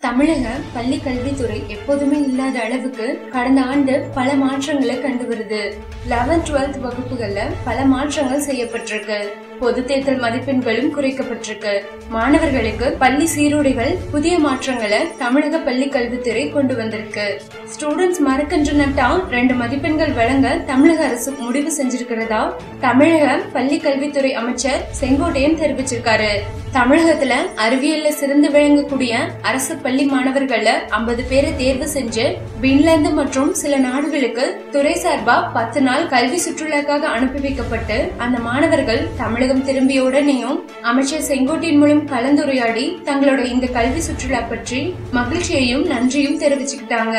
தமிழக பள்ளி கல்வித்துறை எப்போதுமே இல்லாத அளவுக்கு கடந்த ஆண்டு பல மாற்றங்களை கண்டு வருது. லெவன்த் டுவெல்த் வகுப்புகள்ல பல மாற்றங்கள் செய்யப்பட்டிருக்கு. பொது தேர்தல் மதிப்பெண்களும் குறைக்கப்பட்டிருக்கு. மாணவர்களுக்கு பள்ளி சீருடைகள் புதிய மாற்றங்களை தமிழக பள்ளி கல்வித்துறை கொண்டு வந்திருக்கு. ஸ்டூடெண்ட்ஸ் மறக்கின்றன நட்டா ரெண்டு மதிப்பெண்கள் வழங்க தமிழக அரசு முடிவு செஞ்சிருக்கிறதா? தமிழக பள்ளி கல்வித்துறை அமைச்சர் செங்கோட்டையன் தெரிவிச்சிருக்காரு. தமிழகத்துல அறிவியல்ல சிறந்து விளங்கக்கூடிய அரசு பள்ளி மாணவர்கள ஐம்பது பேரை தேர்வு செஞ்சு பின்லாந்து மற்றும் சில நாடுகளுக்கு துறை சார்பா பத்து நாள் கல்வி சுற்றுலாக்காக அனுப்பி வைக்கப்பட்டு அந்த மாணவர்கள் தமிழகம் திரும்பிய உடனேயும் அமைச்சர் செங்கோட்டையின் மூலம் கலந்துரையாடி தங்களோட இந்த கல்வி சுற்றுலா பற்றி மகிழ்ச்சியையும் நன்றியும் தெரிவிச்சுக்கிட்டாங்க.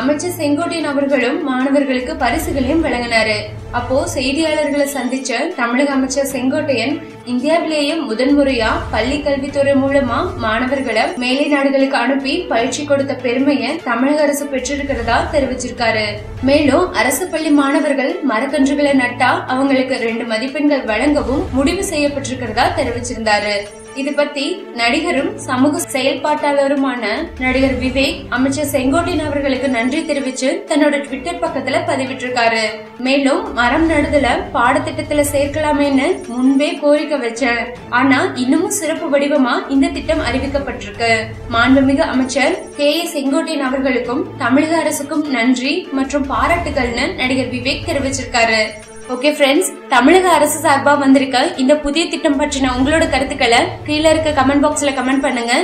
அமைச்சர் செங்கோட்டையன் அவர்களும் மாணவர்களுக்கு பரிசுகளையும் வழங்கினாரு. அப்போ செய்தியாளர்களை சந்திச்ச தமிழக அமைச்சர் செங்கோட்டையன் இந்தியாவிலேயே முதன்முறையா பள்ளி கல்வித்துறை மூலமா மாணவர்களை மேலை நாடுகளுக்கு அனுப்பி பயிற்சி கொடுத்த பெருமையை தமிழக அரசு பெற்றிருக்கிறதா தெரிவிச்சிருக்காரு. மேலும் அரசு பள்ளி மாணவர்கள் மரக்கன்றுகளை நட்டா அவங்களுக்கு ரெண்டு மதிப்பெண்கள் வழங்கவும் முடிவு செய்யப்பட்டிருக்கிறதா தெரிவிச்சிருந்தாரு. இது பத்தி நடிகரும் சமூக செயல்பாட்டாளருமான நடிகர் விவேக் அமைச்சர் செங்கோட்டையன் அவர்களுக்கு நன்றி தெரிவிச்சு தன்னோட ட்விட்டர் பக்கத்துல பதிவிட்டிருக்காரு. மேலும் மரம் நடுதல பாடத்திட்டத்துல சேர்க்கலாமேன்னு முன்பே கோரிக்கை வச்சேன். ஆனா இன்னமும் சிறப்பு வடிவமா இந்த திட்டம் அறிவிக்கப்பட்டிருக்கு. மாண்புமிகு அமைச்சர் கே ஏ செங்கோட்டையன் அவர்களுக்கும் தமிழக அரசுக்கும் நன்றி மற்றும் பாராட்டுகள்னு நடிகர் விவேக் தெரிவிச்சிருக்காரு. ஓகே ஃப்ரெண்ட்ஸ் தமிழக அரசு சார்பா வந்திருக்க இந்த புதிய திட்டம் பற்றின உங்களோட கருத்துக்களை கீழே இருக்க கமெண்ட் பாக்ஸ்ல கமெண்ட் பண்ணுங்க.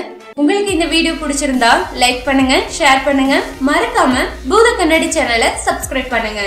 உங்களுக்கு இந்த வீடியோ பிடிச்சிருந்தா லைக் பண்ணுங்க ஷேர் பண்ணுங்க. மறக்காம பூத கண்ணாடி சேனலை சப்ஸ்கிரைப் பண்ணுங்க.